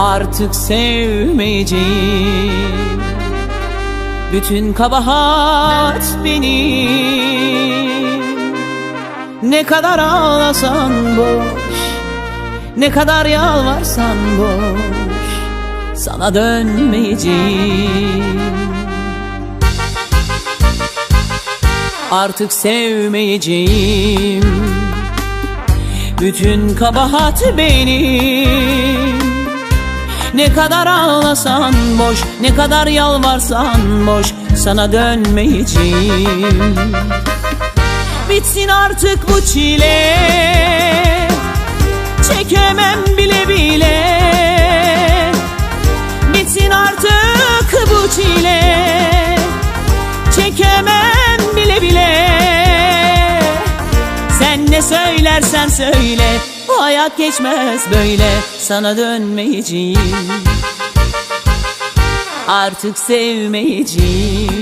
Artık sevmeyeceğim. Bütün kabahat benim. Ne kadar ağlasan boş Ne kadar yalvarsan boş Sana dönmeyeceğim. Artık sevmeyeceğim. Bütün kabahat benim Ne kadar ağlasan boş Ne kadar yalvarsan boş Sana dönmeyeceğim. Bitsin artık bu çile Çekemem bile bile. Bitsin artık bu çile Çekemem bile bile. Sen ne söylersen söyle hayat geçmez böyle Sana dönmeyeceğim. Artık sevmeyeceğim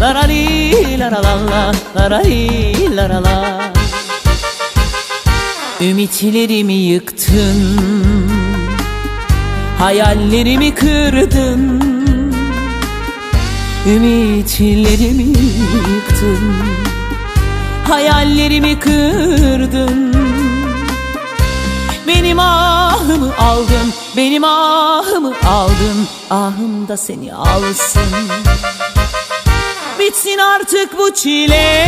la la li, la la la la. La la li, la la la. Ümitlerimi yıktın Hayallerimi kırdın Ümitlerimi yıktın Hayallerimi kırdın Benim ahımı aldın Benim ahımı aldın Ahım da seni alsın Bitsin artık bu çile.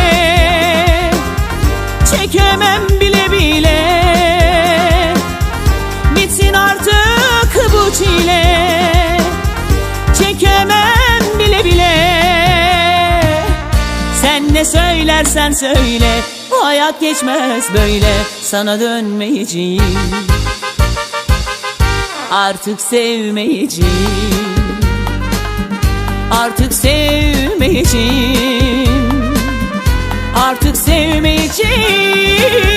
Çekemem bile bile. Bitsin artık bu çile. Çekemem bile bile. Sen ne söylersen söyle. Bu hayat geçmez böyle. Sana dönmeyeceğim. Artık sevmeyeceğim. Artık sevmeyeceğim.